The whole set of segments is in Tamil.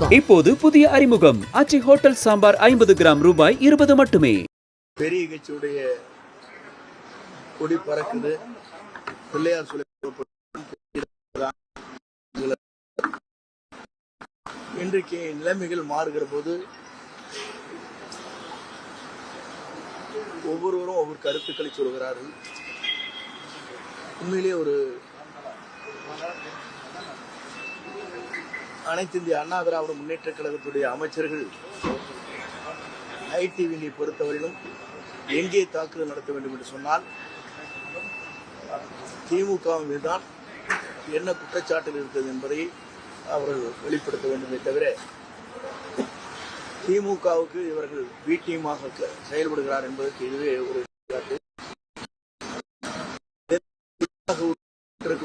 இப்போது புதிய அறிமுகம். அச்சி ஹோட்டல் சாம்பார் ஐம்பது கிராம் ரூபாய் இருபது மட்டுமே. பெரிய கட்சியுடைய கொடி பறக்குது. பிள்ளையார் சொல்லி இன்றைக்கு நிலைமைகள் மாறுகிற போது ஒவ்வொருவரும் ஒவ்வொரு கருத்துக்களை சொல்கிறார்கள். உண்மையிலேயே ஒரு அனைத்து இந்திய அண்ணா திராவிட முன்னேற்ற கழகத்துடைய அமைச்சர்கள் ஐடிவியை பொறுத்தவரையிலும் எங்கே தாக்குதல் நடத்த வேண்டும் என்று சொன்னால் திமுக மீதுதான் என்ன குற்றச்சாட்டுகள் இருக்கிறது என்பதை அவர்கள் வெளிப்படுத்த வேண்டுமே தவிர திமுகவுக்கு இவர்கள் வீட்டியமாக செயல்படுகிறார் என்பதற்கு இதுவே ஒரு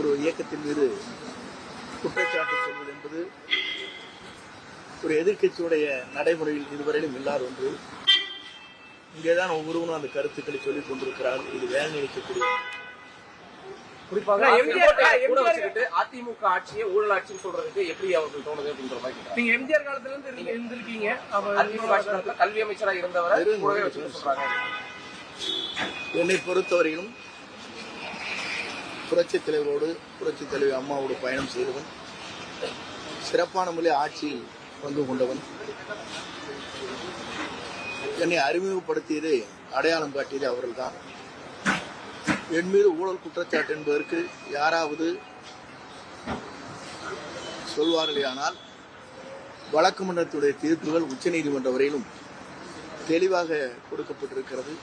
ஒரு இயக்கத்தின் மீது குற்றச்சாட்டு சொல்வது என்பது ஒரு எதிர்க்கட்சியுடைய நடைமுறையில் இதுவரையிலும் இல்லாத ஒன்று. இங்கேதான் ஒவ்வொருவரும் அந்த கருத்துக்களை சொல்லிக் கொண்டிருக்கிறார்கள். இது வேலை நினைக்கக்கூடிய குறிப்பாக அதிமுக ஆட்சியை ஊழல் ஆட்சின்னு சொல்றதுக்கு எப்படி அவருக்கு தோணுது அப்படின்ற மாதிரி. நீங்க எம்ஜிஆர் காலத்துல இருந்து இருந்து- இருந்திருக்கீங்க. கல்வி அமைச்சரா இருந்தவரை என்னை பொறுத்தவரையிலும் புரட்சித் தலைவரோடு புரட்சி தலைவி அம்மாவோடு பயணம் செய்தவன் சிறப்பான முறையில் ஆட்சியில் பங்கு கொண்டவன். என்னை அறிமுகப்படுத்தியது அடையாளம் காட்டியது அவர்கள்தான். என் மீது ஊழல் குற்றச்சாட்டு என்பதற்கு யாராவது சொல்வார்களேயானால் வழக்கு மன்றத்துடைய தீர்ப்புகள் உச்சநீதிமன்றம் வரையிலும் தெளிவாக கொடுக்கப்பட்டிருக்கிறது.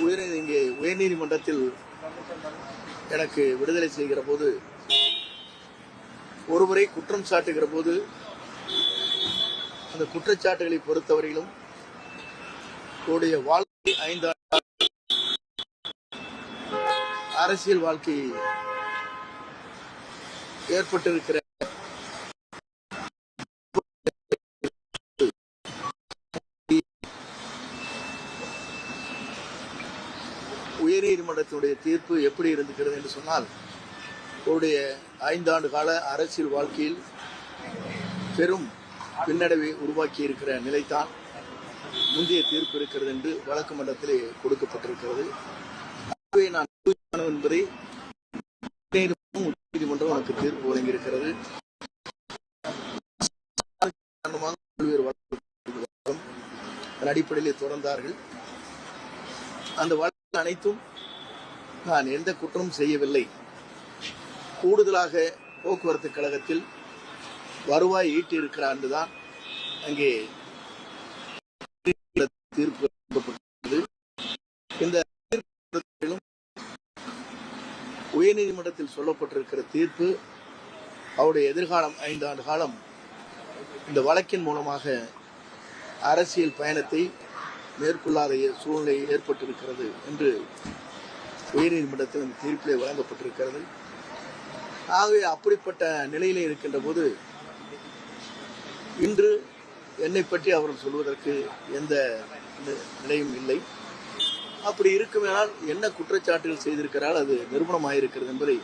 உயர் இங்கே உயர்நீதிமன்றத்தில் எனக்கு விடுதலை செய்கிற போது ஒருமுறை குற்றம் சாட்டுகிற போது அந்த குற்றச்சாட்டுகளை பொறுத்தவரையிலும் உடைய வாழ்க்கை ஐந்து அரசியல் வாழ்க்கை ஏற்பட்டிருக்கிற நீதிமன்றத்தினுடைய தீர்ப்பு எப்படி இருந்திருக்கிறது என்று சொன்னால் அவருடைய ஐந்தாண்டு கால அரசியல் வாழ்க்கையில் பெரும் பின்னடைவை உருவாக்கி இருக்கிற நிலைதான் முந்தைய தீர்ப்பு இருக்கிறது என்று வழக்கு மன்றத்திலே கொடுக்கப்பட்டிருக்கிறது. ஆகவே நான் என்பதை உயர்நீதிமன்றம், எனக்கு தீர்ப்பு வழங்கியிருக்கிறது. காரணமாக பல்வேறு வழக்கு அதன் தொடர்ந்தார்கள். அந்த வழக்கு அனைத்தும் நான் எந்த குற்றமும் செய்யவில்லை. கூடுதலாக போக்குவரத்து கழகத்தில் வருவாய் ஈட்டி இருக்கிறார் என்றுதான் அங்கே தீர்ப்பு இந்த உயர்நீதிமன்றத்தில் சொல்லப்பட்டிருக்கிற தீர்ப்பு அவருடைய எதிர்காலம் ஐந்தாண்டு காலம் இந்த வழக்கின் மூலமாக அரசியல் பயணத்தை மேற்கொள்ளாத சூழ்நிலை ஏற்பட்டிருக்கிறது என்று உயர்நீதிமன்றத்தில் அந்த தீர்ப்பிலே வழங்கப்பட்டிருக்கிறது. ஆகவே அப்படிப்பட்ட நிலையிலே இருக்கின்ற போது இன்று என்னை பற்றி அவர்கள் சொல்வதற்கு எந்த நிலையும் இல்லை. அப்படி இருக்குமேனால் என்ன குற்றச்சாட்டுகள் செய்திருக்கிறார் அது நிறுவனமாயிருக்கிறது என்பதை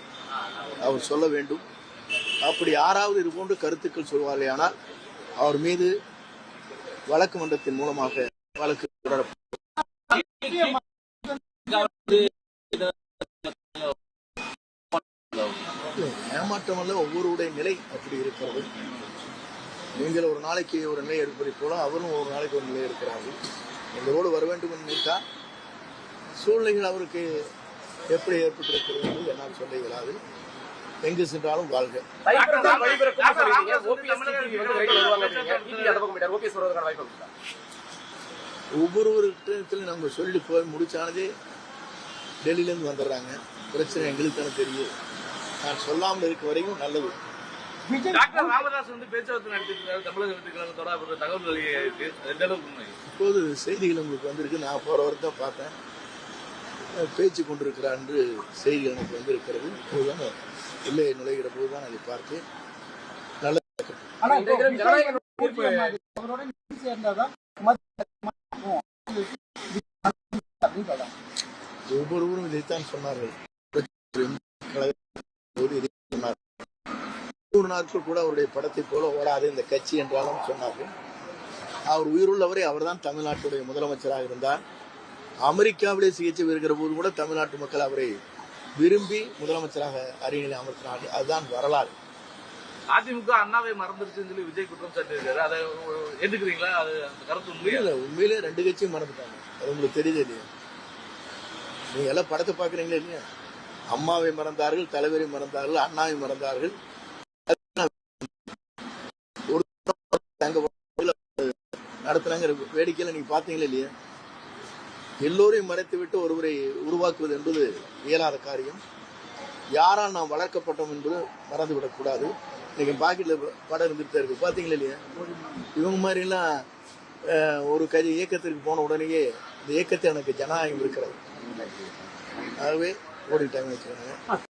அவர் சொல்ல வேண்டும். அப்படி யாராவது இது போன்று கருத்துக்கள் சொல்வார்களேயானால் அவர் மீது வழக்கு மன்றத்தின் மூலமாக வழக்கு தொடரப்படும். ஏமாற்றம் அல்ல ஒவ்வொருடைய நிலை அப்படி இருக்கிறது. நீங்கள் ஒரு நாளைக்கு ஒரு நிலை எடுப்பதை போல அவரும் ஒரு நாளைக்கு ஒரு நிலை இருக்கிறார்கள் எங்களோடு வர வேண்டும் என்று நினைத்தால் சூழ்நிலைகள் அவருக்கு எப்படி ஏற்பட்டிருக்கிறது என்று என்னால் சொல்ல இயலாது. எங்கு சென்றாலும் வாழ்க. ஒவ்வொருவர்கிட்ட நம்ம சொல்லி போய் முடிச்சானதே டெல்லியிலேருந்து வந்துடுறாங்க. பிரச்சனை எங்களுக்கு தானே தெரியும். நான் சொல்லாமல் இருக்க வரைக்கும் நல்லது. டாக்டர் ராமதாஸ் வந்து பேச்சுவார்த்தை நடத்திருக்காரு தமிழக வெற்றி கழகத்தோட அவர் தகவல் இப்போது செய்திகள் உங்களுக்கு வந்திருக்கு. நான் போகிற வரைக்கும் பார்த்தேன். பேச்சு கொண்டிருக்கிறார் என்று செய்திகள் எனக்கு வந்திருக்கிறது. இப்போதுதான் உள்ளே நுழைகிற போது தான் அதை பார்த்தேன். நல்ல ஒவ்வொருவரும் இதைத்தான் சொன்னார்கள். நூறு நாட்கள் கூட அவருடைய படத்தை போல ஓடாது இந்த கட்சி என்றாலும் சொன்னார்கள். அவர் உயிருள்ளவரை அவர்தான் தமிழ்நாட்டுடைய முதலமைச்சராக இருந்தார். அமெரிக்காவிலே சிகிச்சை பெறுகிற போது கூட தமிழ்நாட்டு மக்கள் அவரை விரும்பி முதலமைச்சராக அரியணையில் அமர்த்தினார்கள். அதுதான் வரலாறு. அதிமுக அண்ணாவை மறந்துருச்சுன்னு சொல்லி விஜய் குற்றம் சாட்டியிருக்காரு. அதை ஏத்துக்கிறீங்களா? அது அந்த கருத்து உண்மையிலே ரெண்டு கட்சியும் மறந்துட்டாங்க. அது உங்களுக்கு தெரியுது இல்லையா? நீங்க எல்லாம் படத்தை பாக்குறீங்களா இல்லையா? அம்மாவை மறந்தார்கள் தலைவரை மறந்தார்கள் அண்ணாவை மறந்தார்கள். ஒரு நடத்துறாங்க வேடிக்கையில நீங்க பாத்தீங்களா இல்லையா? எல்லோரையும் மறைத்து விட்டு ஒருவரை உருவாக்குவது என்பது இயலாத காரியம். யாரால் நாம் வளர்க்கப்பட்டோம் என்பது மறந்துவிடக்கூடாது இன்னைக்கு பாக்கெட்ல படம் இருந்துட்டு இருக்கு. பாத்தீங்களா இல்லையா? இவங்க மாதிரி எல்லாம் அஹ், ஒரு கட்சி இயக்கத்திற்கு போன உடனேயே இந்த இயக்கத்தில் எனக்கு ஜனநாயகம் இருக்கிறது. ஆகவே ஓடிட்டாங்க வச்சுருக்காங்க